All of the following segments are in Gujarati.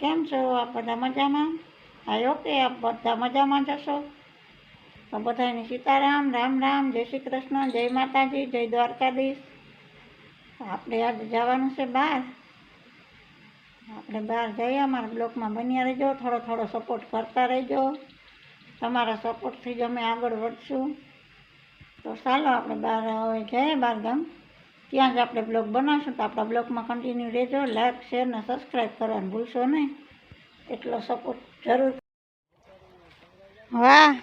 કેમ છો? આપ બધા મજામાં? આઈ ઓકે આપ બધા મજામાં જશો બધાને સીતારામ, રામ રામ, જય શ્રી કૃષ્ણ, જય માતાજી, જય દ્વારકાધીશ. આપણે આજે જવાનું છે બહાર. આપણે બહાર જઈએ, અમારા બ્લોકમાં બન્યા રહેજો, થોડો થોડો સપોર્ટ કરતા રહેજો. તમારા સપોર્ટથી જ અમે આગળ વધશું. તો ચાલો આપણે બહાર હવે જઈએ, બહાર ગામ. ત્યાં જ આપણે બ્લોગ બનાવશું. તો આપણા બ્લોગમાં કન્ટિન્યુ રહેજો. લાઈક શેર ને સબસ્ક્રાઈબ કરવાનું ભૂલશો નહીં. એટલો સપોર્ટ જરૂર. વાહ!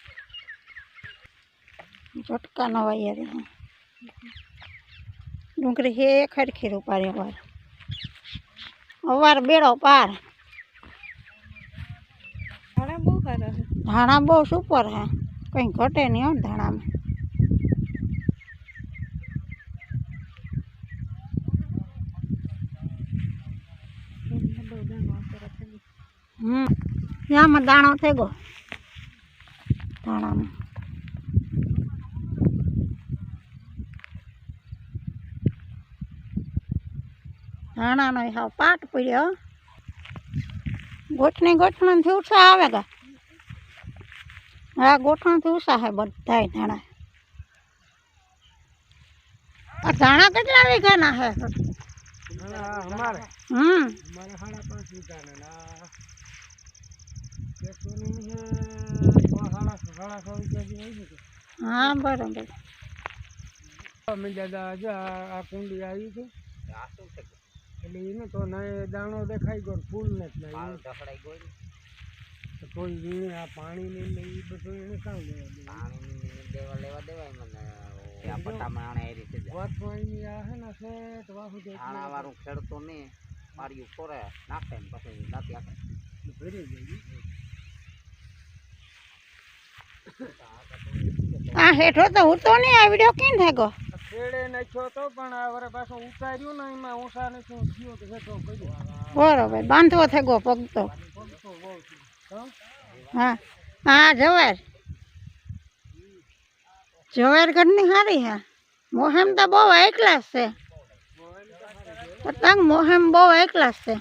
આ ચોટકાનો વાયર હે ડુંગળી હે ખરખી રૂપારી અવાર અવાર બેડો પાર ધાણા બહુ સુપર હે કંઈ ઘટે નહીં હો ધાણામાં હમ આમાં દાણો થઈ ગયો દાણામાં દાણાનો હાવ પાટ પડ્યો ગોઠણી ગોઠણથી ઉછા આવે ગા હા ગોઠણથી ઉષા હે બધાય ધાણા આ ધાણા કેટલા વીઘાના હે અમારે હમ અમારે સાડા પાંચ વીઘાના ને આ પેટ્રોલની છે છ સાડા છ સાડા છ વીઘા જેવી હોય ને કે. હા બરોબર અમે દાદા આજે આ આ કુંડી આવી છે એટલે એને તો ના દાણો દેખાઈ ગયો ને ફૂલ ને જ નહીં ગયો કોઈ વીણે આ પાણી ને ને એ બધું એને કામ લેવા દેવું? વાત પાણીની આ છે ને શેઠ વાહુ છે એટલે ભરી જાય આ હેઠો તો ઉડતો તો નહીં આ વીડિયો કેમ થાય તો પણ વરે પાછો ઉતાર્યું ને એમાં ઊંસા નથી બરોબર, બાંધવો થઈ ગયો પગ તો હા હા જવાર જવાર ઘરની સારી હા. મોહેમ તો બહુ ક્લાસ છે. પતંગ મોહેમ બહુ ક્લાસ છે.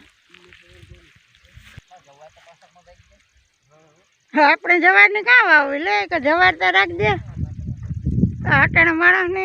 આપણે જવારની કાં વાવી લે, કે જવાર તો રાખ દે. અટાણે માણસને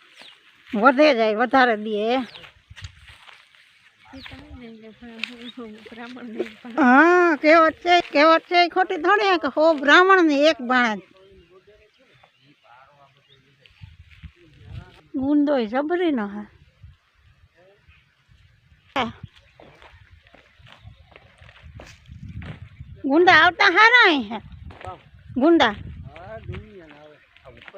વધે જાય, વધારે દે. હા, કહેવત છે કહેવત છે, ખોટી થોડી કે હો બ્રાહ્મણ ને એક ભાણા ગુંદો જબરી નો હા. ગુંડા આવતા હારા ગુંડા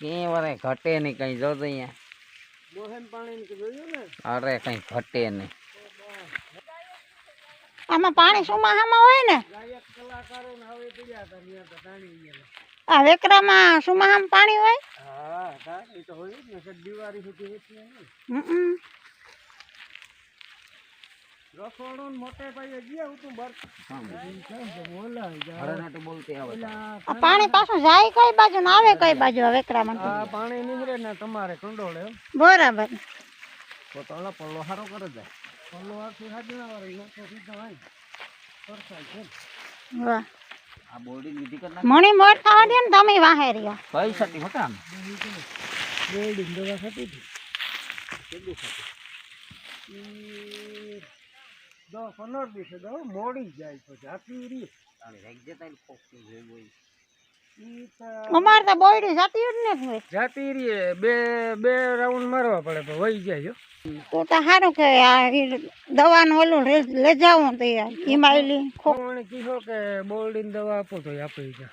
કે વરે ઘટે નહીં કઈ. જોજો અહીંયા. બોહેન પાણી ને અરે કઈ ઘટે નહીં. આમાં પાણી સુમાહામાં હોય ને? આ વેકરામાં સુમાહામાં પાણી હોય? હા તા તો હોય ને. દિવાળી સુધી રસોડું ને મોટે ભાઈ ગયા હું તું બર બોલાય જા હળનાટું બોલતી આવે પેલા આ પાણી પાછું જાય કઈ બાજુ ને આવે કઈ બાજુ આ વેકરામાં આ પાણી નીકળે ને તમારે કંડોળે એમ. બરાબર તો તળો પલ્લો હારો કરે જાય પલ્લો આખી હાજરા વાળી નાખો સીધા વાય પરસાય છે વાહ આ બોડી વિધિ કર મણી મોર ખાવા દે ને તમે વાહે રહ્યા કઈ સતી હોતા આમ બેડી દવા ખાતી હતી કેટલું ખાતું ઈ પંદર દિવસે દવા મોડી જાય તો જાતી રી અમારે તો બોયડી જાતી જ ને જાતી રી બે બે રાઉન્ડ મારવા પડે તો વહી જાય તો તો સારું કે આ દવાનું ઓલું લે- લઈ જાવું તો યાર. હિમાયલી કોણ કીધો કે બોલડીની દવા આપો તો આપી જા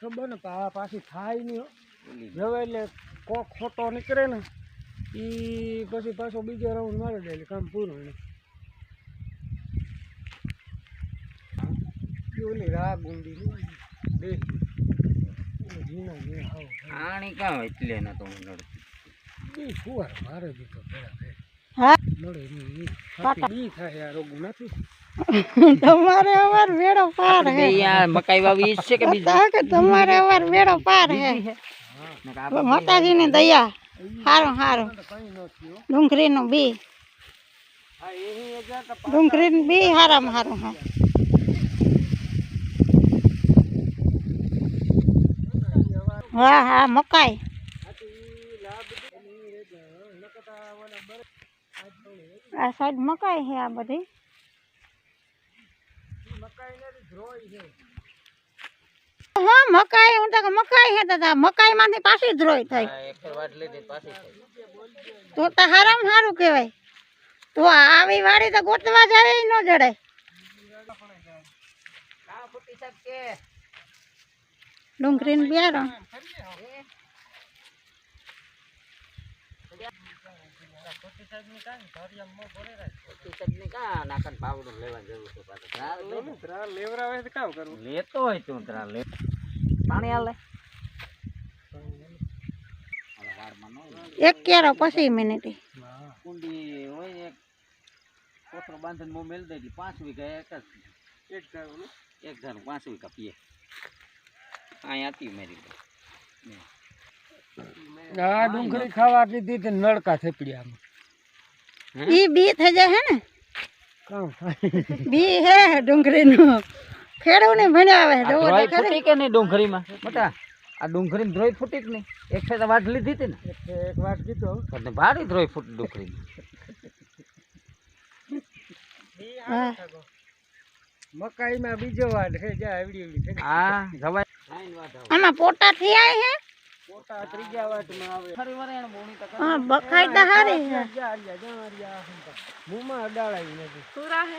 ખબર ને પાછી થાય નહીં હવે એટલે કોક ખોટો નીકળે ને ઈ પછી પાછો બીજો રાઉન્ડ મારી દે એટલે કામ પૂરું એને. ઓલી રા ગુંડી ની બે. ઓલી ઝીણા ઝીણા આણી કાં એટલે ના તો હું નડતી? ઈ ફુવાર મારે દીધો પેલા હા? નડે નહીં ઈ પાટા. હાથી ઈ થાય આ રોગ નથી. તમારે અવાર વેડો પાર હે. યાર મકાઈ વાવી છે કે બીજી? તમારે અવાર વેડો પાર હે. માતાજીની દયા. હારું કઈ ડુંગળીનું બી. ડુંગળીનું બી હારામાં હારું, હા. હા હા, મકાઈ. આ સાઈડ મકાઈ છે આ બધી. મકાઈ હું તો મકાઈ હે દાદા મકાઈ માંથી પાછી ધ્રોય થઈ. આ એક વાટ લીધી પાછી થઈ. તો તો હારામાં હારું કહેવાય. તો આવી વાડી તો ગોતવા જાય ન જડે. બિયારો લે ને. ત્રાર લેવરાવે કામ કરવું. લેતો હોય તું ત્રણ લે. પાણી ન હોય. એક કેરો પછી મિનિટ કુંડી હોય એક કોથરો બાંધીને મો મેલ દઈ પાંચ વીઘા એક જ. એક ધારું એક ધારું પાંચ વીઘા પીએ. અહીંયા હતી મેરી આ ડુંગળી ખાવા દીધી તે નળકા થપડી આમ. ઈ બી થઈ જાય હે ને? બી હે ડુંગળીનું. ખેડૂ ભણાવે ખરી ફૂટી કે નહીં ડુંગળીમાં? બટા આ ડુંગળીમાં ધ્રોઈ ફૂટી જ નહીં? એક ફેર વાટ લીધી હતી ને. એક વાટ વાત પણ ભારી ધ્રોઈ ફૂટી ડુંગળીમાં મકાઈમાં બીજો વાટ હે જા આવડી આવડી થઈ આ જવાય. આમાં પોટા થી આય હે? પોટા ત્રીજા વાટમાં આવે. ફરી વરેણ બોણી તો હા બખાઈ તો હારી હે જા જા જા જા મુમાં અડાળાઈ નથી. સુરા હે?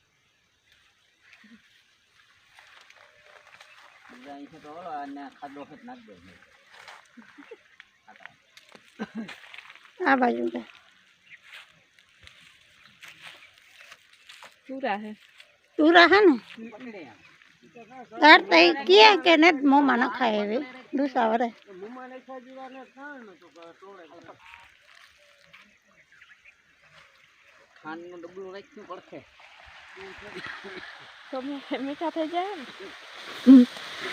અહીં છે તો અને ખાધો ખેત નાખ દે આ બાજુ પૂરા હે તુરા હે ને. તાર તો ઈ કહે કે ને મોંમાં નખાય એવી દુસા વરે મુમાં નાખ્યા જેવા ને ખાણ નતો તોડે ખાંડનું ડબલું રાખ્યું પડખે તો મીઠા થઈ જાય ને?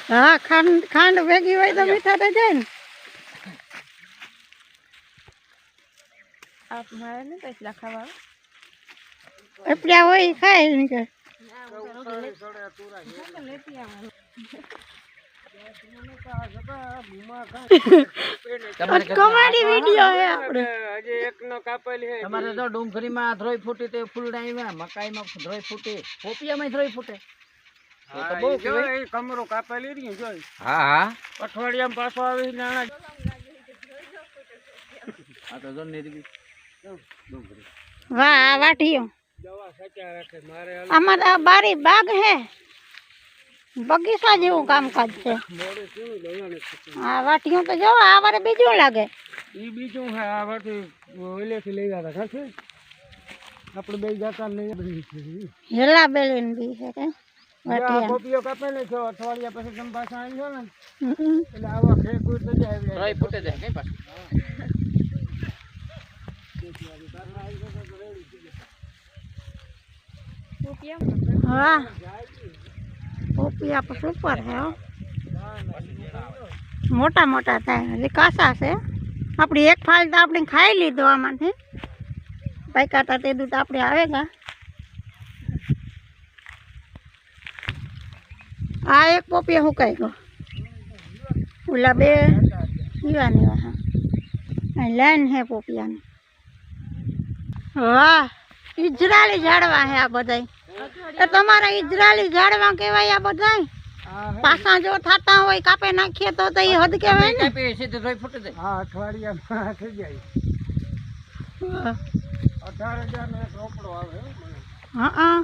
હા ખાંડ ખાંડ ભેગી હોય તો મીઠા થઈ જાય ને. આપ મારે નહીં પૈસા ખાવા. એપડ્યા હોય ખાય એમ કે. લેતી કોમેડી વીડિયો હે આપણે. હજી એકનો કાપેલી હે. તમારે તો ડુંગળીમાં ધ્રોઈ ફૂટી તે ફૂલડા આવ્યા મકાઈમાં ધ્રોઈ ફૂટી. પોપિયામાં ધ્રોઈ ફૂટે. તો તો બહુ હા, ઈ જો કહેવાય. ઈ કમરો કાપેલી રહી જોઈ હા હા. અઠવાડિયામાં પાછો આવી નાના આ તો જો નિર્ગી વાહ આ દવા સચા રાખે મારે અમારે બારી બાગ હે. બગીચા જેવું કામકાજ છે મોડું કેવું દવાનું છે આ વાટીઓ તો જો આ વારે બીજું લાગે ઈ બીજું હે આ વાટી ઓલેથી લઈ ગયા હતા ખબર આપણે બે જાતા લઈ બધી હેલા બેલીન બી છે કે વાટીયા કોપીઓ કાપેલી છે અઠવાડિયા પછી તમે પાછા આવી જાઓ ને હમ. એટલે આવા ખેકુર તો જાય ધ્રોઈ ફૂટે જાય કઈ પાછું રૂપિયા વાહ પોપિયા પર સુપર હે હો. મોટા મોટા થાય હજી કાસા છે આપણી એક ફાલ તો આપણે ખાઈ લીધો આમાંથી પાક્યા તે દૂધ આપણે આવેગા આ એક પોપિયા હુકાઈ ગયો ઓલા બે પીવાની હા અહીં લાઈન હે પોપિયાની વાહ ઇજરાલી ઝાડવા હે આ બધાય એ તમારા ઇજરાલી ઝાડવા કહેવાય આ બધાય. પાસા જો થતા હોય કાપે નાખીએ તો તો એ હદ કહેવાય ને. કાપી સીધું ધ્રોઈ ફૂટી જાય. હા અઠવાડિયામાં થઈ જાય. અઢાર હજાર નો એક રોકડો આવે હા હા.